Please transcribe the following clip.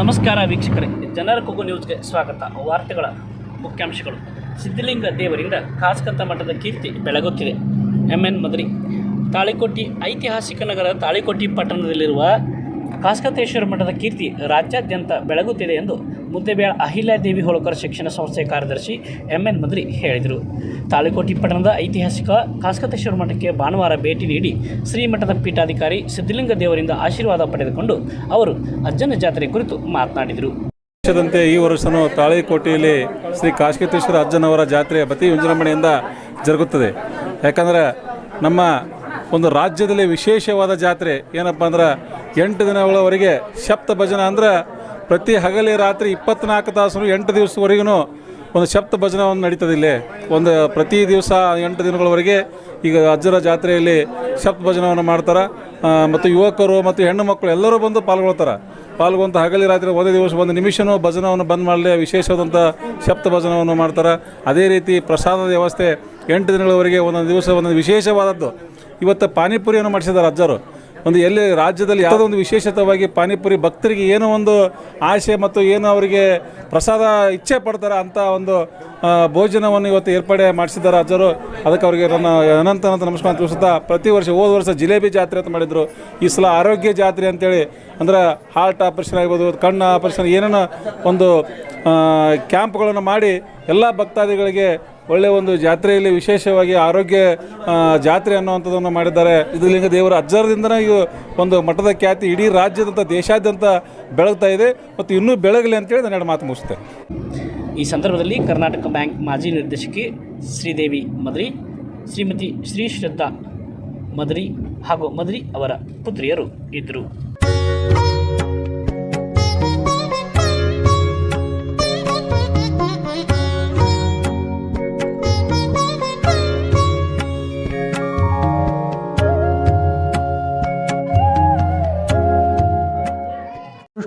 ನಮಸ್ಕಾರ ವೀಕ್ಷಕರೇ, ಜನರ ಕೊಗು ನ್ಯೂಸ್ಗೆ ಸ್ವಾಗತ. ವಾರ್ತೆಗಳ ಮುಖ್ಯಾಂಶಗಳು. ಸಿದ್ಧಲಿಂಗ ದೇವರಿಂದ ಕಾಸ್ಕಂತ ಮಠದ ಕೀರ್ತಿ ಬೆಳಗುತ್ತಿದೆ. ಎಂ ಎನ್ ಮದರಿ, ತಾಳಿಕೋಟಿ ಐತಿಹಾಸಿಕ ನಗರ ತಾಳಿಕೋಟಿ ಪಟ್ಟಣದಲ್ಲಿರುವ ಕಾಸ್ಕತೇಶ್ವರ ಮಠದ ಕೀರ್ತಿ ರಾಜ್ಯಾದ್ಯಂತ ಬೆಳಗುತ್ತಿದೆ ಎಂದು ಮುದ್ದೆಬೇಳ ಅಹಿಲ್ಯಾದೇವಿ ಹೋಳಕರ್ ಶಿಕ್ಷಣ ಸಂಸ್ಥೆ ಕಾರ್ಯದರ್ಶಿ ಎಂ ಎನ್ ಮದ್ರಿ ಹೇಳಿದರು. ತಾಳಿಕೋಟಿ ಪಟ್ಟಣದ ಐತಿಹಾಸಿಕ ಕಾಸ್ಕತೇಶ್ವರ ಮಠಕ್ಕೆ ಭಾನುವಾರ ಭೇಟಿ ನೀಡಿ ಶ್ರೀಮಠದ ಪೀಠಾಧಿಕಾರಿ ಸಿದ್ಧಲಿಂಗ ದೇವರಿಂದ ಆಶೀರ್ವಾದ ಪಡೆದುಕೊಂಡು ಅವರು ಅಜ್ಜನ ಜಾತ್ರೆ ಕುರಿತು ಮಾತನಾಡಿದರು. ವರ್ಷದಂತೆ ಈ ವರ್ಷನೂ ತಾಳಿಕೋಟೆಯಲ್ಲಿ ಶ್ರೀ ಕಾಸ್ಕತೇಶ್ವರ ಅಜ್ಜನವರ ಜಾತ್ರೆ ಅತಿ ವಿಜೃಂಭಣೆಯಿಂದ ಜರುಗುತ್ತದೆ. ಯಾಕಂದ್ರೆ ನಮ್ಮ ಒಂದು ರಾಜ್ಯದಲ್ಲಿ ವಿಶೇಷವಾದ ಜಾತ್ರೆ ಏನಪ್ಪ ಅಂದ್ರೆ ಎಂಟು ದಿನಗಳವರೆಗೆ ಸಪ್ತ ಭಜನ ಅಂದ್ರೆ ಪ್ರತಿ ಹಗಲಿ ರಾತ್ರಿ ಇಪ್ಪತ್ನಾಲ್ಕು ತಾಸು ಎಂಟು ದಿವಸವರೆಗೂ ಒಂದು ಸಪ್ತ ಭಜನ ಒಂದು ನಡೀತದೆ ಇಲ್ಲಿ. ಒಂದು ಪ್ರತಿ ದಿವಸ ಎಂಟು ದಿನಗಳವರೆಗೆ ಈಗ ಅಜ್ಜರ ಜಾತ್ರೆಯಲ್ಲಿ ಸಪ್ತ ಭಜನವನ್ನು ಮಾಡ್ತಾರೆ. ಮತ್ತು ಯುವಕರು ಮತ್ತು ಹೆಣ್ಣು ಮಕ್ಕಳು ಎಲ್ಲರೂ ಬಂದು ಪಾಲ್ಗೊಳ್ತಾರೆ. ಪಾಲ್ಗೊಂತ ಹಗಲಿ ರಾತ್ರಿ ಒಂದೇ ದಿವಸ ಒಂದು ನಿಮಿಷನೂ ಭಜನವನ್ನು ಬಂದ್ ಮಾಡಲಿ ವಿಶೇಷವಾದಂಥ ಸಪ್ತ ಭಜನವನ್ನು ಮಾಡ್ತಾರೆ. ಅದೇ ರೀತಿ ಪ್ರಸಾದದ ವ್ಯವಸ್ಥೆ ಎಂಟು ದಿನಗಳವರೆಗೆ ಒಂದೊಂದು ದಿವಸ ಒಂದೊಂದು ವಿಶೇಷವಾದದ್ದು. ಇವತ್ತು ಪಾನಿಪುರಿಯನ್ನು ಮಾಡಿಸಿದ್ದಾರೆ ಅಜ್ಜರು. ಒಂದು ಎಲ್ಲಿ ರಾಜ್ಯದಲ್ಲಿ ಯಾವುದೋ ಒಂದು ವಿಶೇಷತವಾಗಿ ಪಾನಿಪುರಿ ಭಕ್ತರಿಗೆ ಏನೋ ಒಂದು ಆಶೆ ಮತ್ತು ಏನು ಅವರಿಗೆ ಪ್ರಸಾದ ಇಚ್ಛೆ ಪಡ್ತಾರೆ ಅಂತ ಒಂದು ಭೋಜನವನ್ನು ಇವತ್ತು ಏರ್ಪಾಡೆ ಮಾಡಿಸಿದ್ದಾರೆ ಅಜ್ಜರು ಅದಕ್ಕೆ ಅವರಿಗೆ ನನ್ನ ಅನಂತ ಅನಂತ ನಮಸ್ಕಾರ ತಿಳಿಸುತ್ತಾ, ಪ್ರತಿ ವರ್ಷ ಹೋದ ವರ್ಷ ಜಿಲೇಬಿ ಜಾತ್ರೆ ಅಂತ ಮಾಡಿದರು. ಈ ಸಲ ಆರೋಗ್ಯ ಜಾತ್ರೆ ಅಂತೇಳಿ, ಅಂದ್ರೆ ಹಾರ್ಟ್ ಆಪರೇಷನ್ ಆಗ್ಬೋದು, ಕಣ್ಣು ಆಪರೇಷನ್, ಏನೇನೋ ಒಂದು ಕ್ಯಾಂಪ್ಗಳನ್ನು ಮಾಡಿ ಎಲ್ಲ ಭಕ್ತಾದಿಗಳಿಗೆ ಒಳ್ಳೆಯ ಒಂದು ಜಾತ್ರೆಯಲ್ಲಿ ವಿಶೇಷವಾಗಿ ಆರೋಗ್ಯ ಜಾತ್ರೆ ಅನ್ನುವಂಥದ್ದನ್ನು ಮಾಡಿದ್ದಾರೆ. ಸಿದ್ಧಲಿಂಗ ದೇವರ ಅಜ್ಜರದಿಂದನೇ ಇವು ಒಂದು ಮಠದ ಖ್ಯಾತಿ ಇಡೀ ರಾಜ್ಯದಂತ, ದೇಶಾದ್ಯಂತ ಬೆಳಗ್ತಾ ಇದೆ. ಮತ್ತು ಇನ್ನೂ ಬೆಳಗಲಿ ಅಂತೇಳಿ ನಾನು ಮಾತು ಮುಗಿಸ್ತೇನೆ. ಈ ಸಂದರ್ಭದಲ್ಲಿ ಕರ್ನಾಟಕ ಬ್ಯಾಂಕ್ ಮಾಜಿ ನಿರ್ದೇಶಕಿ ಶ್ರೀದೇವಿ ಮದ್ರಿ, ಶ್ರೀಮತಿ ಶ್ರೀ ಶ್ರದ್ಧಾ ಮದ್ರಿ ಹಾಗೂ ಮದ್ರಿ ಅವರ ಪುತ್ರಿಯರು ಇದ್ದರು.